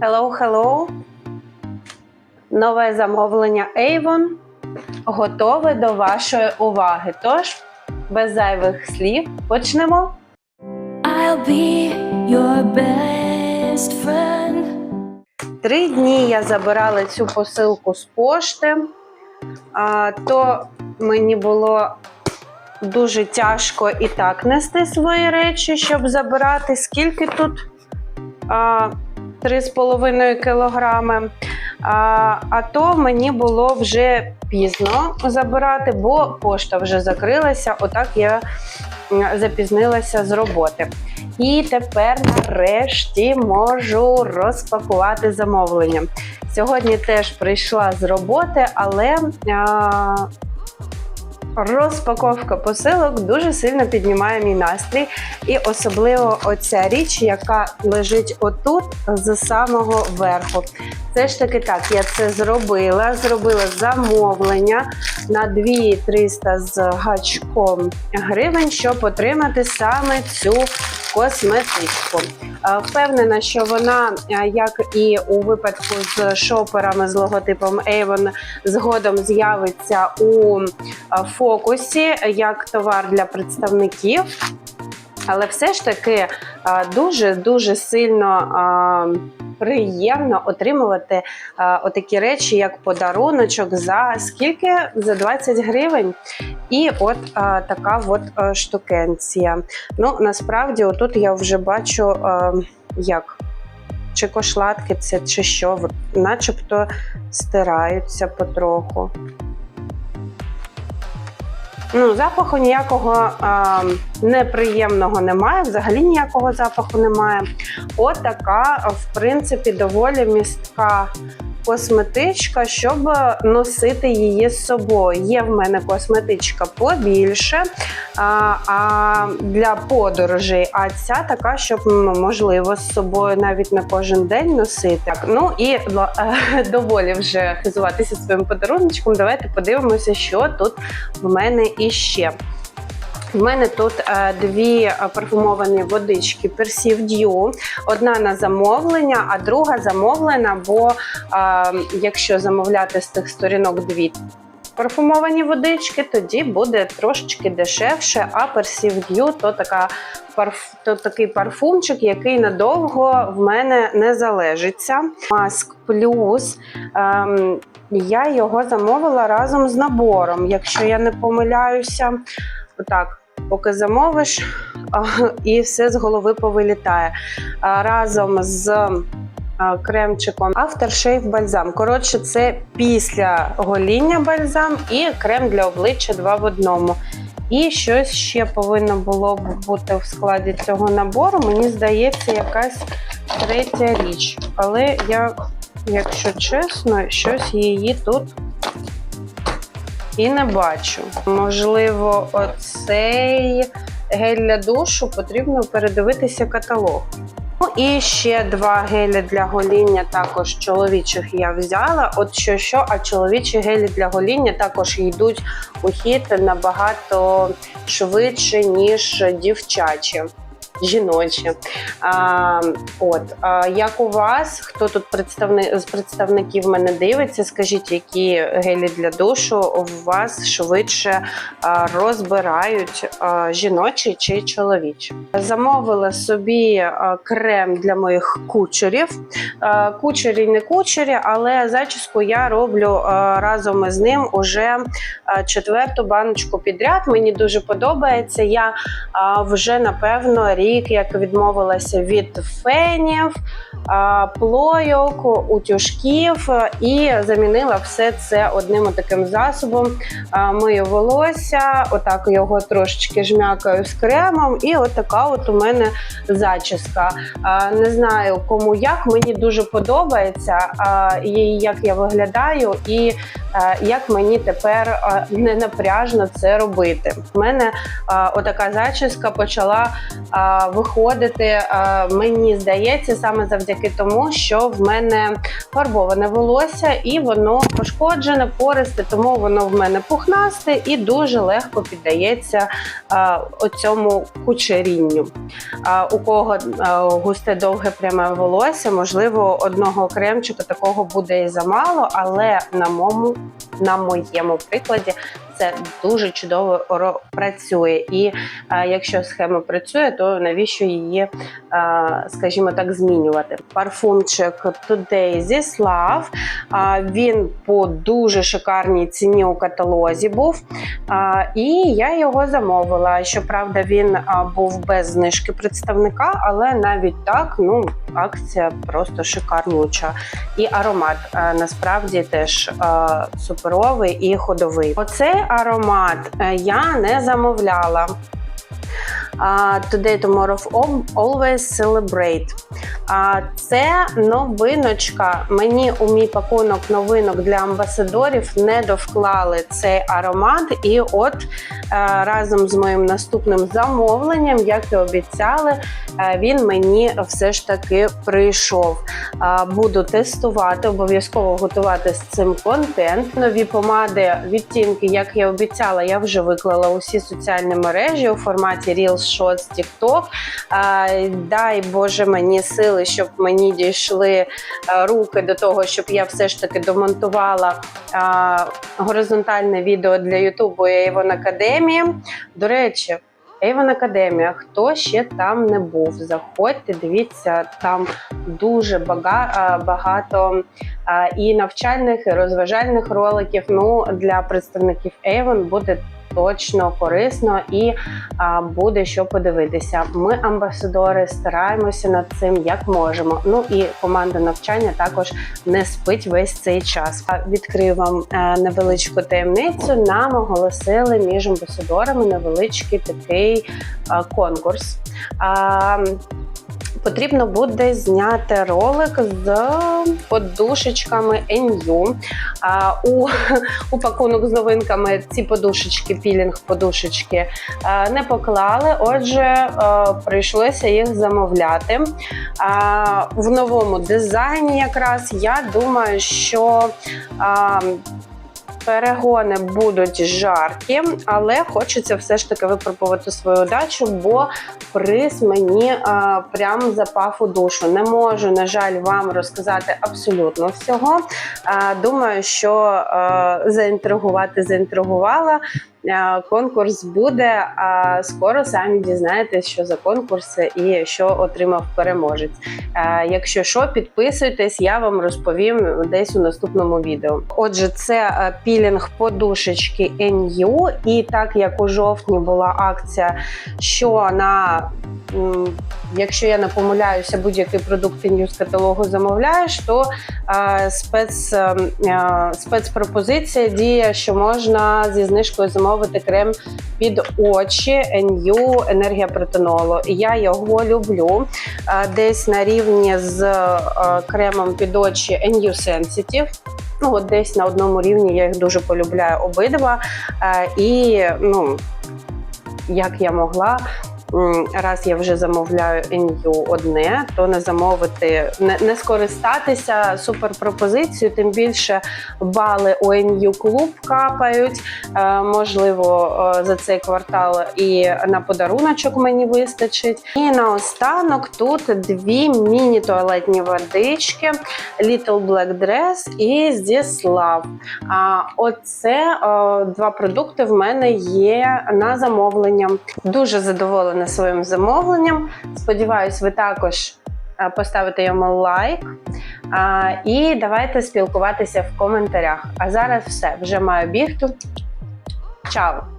Hello, hello. Нове замовлення Avon готове до вашої уваги. Тож, без зайвих слів, почнемо. I'll be your best friend. Три дні я забирала цю посилку з пошти, а, то мені було дуже тяжко і так нести свої речі, щоб забирати. Скільки тут? А, 3,5 кілограми. А, а то мені було вже пізно забирати, бо пошта вже закрилася. Отак я запізнилася з роботи. І тепер нарешті можу розпакувати замовлення. Сьогодні теж прийшла з роботи, але а, розпаковка посилок дуже сильно піднімає мій настрій. І особливо оця річ, яка лежить отут з самого верху. Все ж таки так, я це зробила. Зробила замовлення на 2300 з гачком гривень, щоб отримати саме цю косметичку. Впевнена, що вона, як і у випадку з шоперами з логотипом Avon, згодом з'явиться у фокусі як товар для представників. Але все ж таки дуже дуже сильно приємно отримувати а, отакі речі, як подаруночок за скільки? За 20 гривень. І от а, така от а, штукенція. Ну, насправді, отут я вже бачу, як. Чи кошладки це, чи що, начебто стираються потроху. Ну, запаху ніякого а, неприємного немає, взагалі ніякого запаху немає. От в принципі, доволі містка косметичка, щоб носити її з собою. Є в мене косметичка побільше а, а для подорожей, а ця така, щоб можливо з собою навіть на кожен день носити. Так, ну і е, доволі вже хизуватися своїм подарунком. Давайте подивимося, що тут в мене іще. В мене тут е, дві е, парфумовані водички Perceive Dew. Одна на замовлення, а друга замовлена, бо е, якщо замовляти з тих сторінок дві парфумовані водички, тоді буде трошечки дешевше, а Dew то, така, парф, то такий парфумчик, який надовго в мене не залежиться. Маск плюс. Ем, я його замовила разом з набором, якщо я не помиляюся. Отак, поки замовиш, і все з голови повилітає. Разом з кремчиком Aftershave бальзам. Коротше, це після гоління бальзам і крем для обличчя два в одному. І щось ще повинно було б бути в складі цього набору. Мені здається, якась третя річ. Але я, якщо чесно, щось її тут і не бачу. Можливо, оцей гель для душу потрібно передивитися каталог. Ну і ще два гелі для гоління також чоловічих я взяла. От що що, а чоловічі гелі для гоління також йдуть у хід набагато швидше, ніж дівчачі. Жіночі. А, от, а, як у вас, хто тут представник, з представників мене дивиться, скажіть, які гелі для душу у вас швидше розбирають жіночі чи чоловічі? Замовила собі крем для моїх кучерів. Кучері не кучері, але зачіску я роблю разом із ним уже четверту баночку підряд. Мені дуже подобається. Я вже напевно рік як відмовилася від фенів, плойок, утюжків і замінила все це одним таким засобом. Мию волосся, отак його трошечки жмякаю з кремом, і така от у мене зачіска. Не знаю кому як, мені дуже подобається, як я виглядаю, і як мені тепер е, не напряжно це робити. У мене е, отака зачіска почала е, виходити. е, Мені здається, саме завдяки тому, що в мене фарбоване волосся і воно пошкоджене, пористе, тому воно в мене пухнасте і дуже легко піддається е, оцьому кучерінню. У кого е, густе довге пряме волосся, можливо, одного кремчика такого буде і замало, але на моєму, на моєму прикладі це дуже чудово працює. І е, якщо схема працює, то навіщо її, е, скажімо так, змінювати? Парфумчик Today This Love. е, Він по дуже шикарній ціні у каталозі був. І я його замовила. Щоправда, він був без знижки представника, але навіть так, ну, акція просто шикарнюча. І аромат а, насправді теж суперовий і ходовий. Оцей аромат е, я не замовляла. Today, Tomorrow, Always Celebrate. А, Це новиночка. Мені у мій пакунок новинок для амбасадорів не довклали цей аромат. І от е, разом з моїм наступним замовленням, як і обіцяли, е, він мені все ж таки прийшов. Буду тестувати, обов'язково готувати з цим контент. Нові помади, відтінки, як я обіцяла, я вже виклала усі соціальні мережі у форматі Reels, TikTok. А, Дай Боже мені сили, щоб мені дійшли е, руки до того, щоб я все ж таки домонтувала горизонтальне відео для Ютубу Avon Академії. До речі. Avon Академія, хто ще там не був, заходьте, дивіться, там дуже багато і навчальних, і розважальних роликів. Ну, для представників Avon буде точно корисно і буде що подивитися. Ми, амбасадори, стараємося над цим як можемо. Ну і команда навчання також не спить весь цей час. Відкрию вам е, невеличку таємницю. Нам оголосили між амбасадорами невеличкий такий е, конкурс. Потрібно буде зняти ролик з подушечками NU. А, у, у пакунок з новинками ці подушечки, пілінг подушечки не поклали. Отже, прийшлося їх замовляти. В новому дизайні якраз я думаю, що перегони будуть жаркі, але хочеться все ж таки випробувати свою удачу, бо приз мені а, прям запав у душу. Не можу, на жаль, вам розказати абсолютно всього. А, думаю, що а, заінтригувати заінтригувала. Конкурс буде, а скоро самі дізнаєтесь, що за конкурс і що отримав переможець. Якщо що, підписуйтесь, я вам розповім десь у наступному відео. Отже, це пілінг подушечки NU, і так як у жовтні була акція, що на Якщо я не помиляюся, будь-який продукт NU з каталогу замовляєш, то спец, е, е, спецпропозиція діє, що можна зі знижкою замовити крем під очі NU енергія протонолу. Я його люблю е, десь на рівні з е, кремом під очі NU Sensitive. Ну, от десь на одному рівні я їх дуже полюбляю обидва. Е, І ну, як я могла. Раз я вже замовляю NU одне, то не замовити, не, не скористатися суперпропозицією, тим більше бали у NU клуб капають. Е, можливо, е, за цей квартал і на подаруночок мені вистачить. І наостанок тут дві міні-туалетні водички Little Black Dress і. А оце е, два продукти в мене є на замовлення. Дуже задоволена своїм замовленням. Сподіваюсь, ви також е, поставите йому лайк. І давайте спілкуватися в коментарях. А зараз все, вже маю бігти. Чао!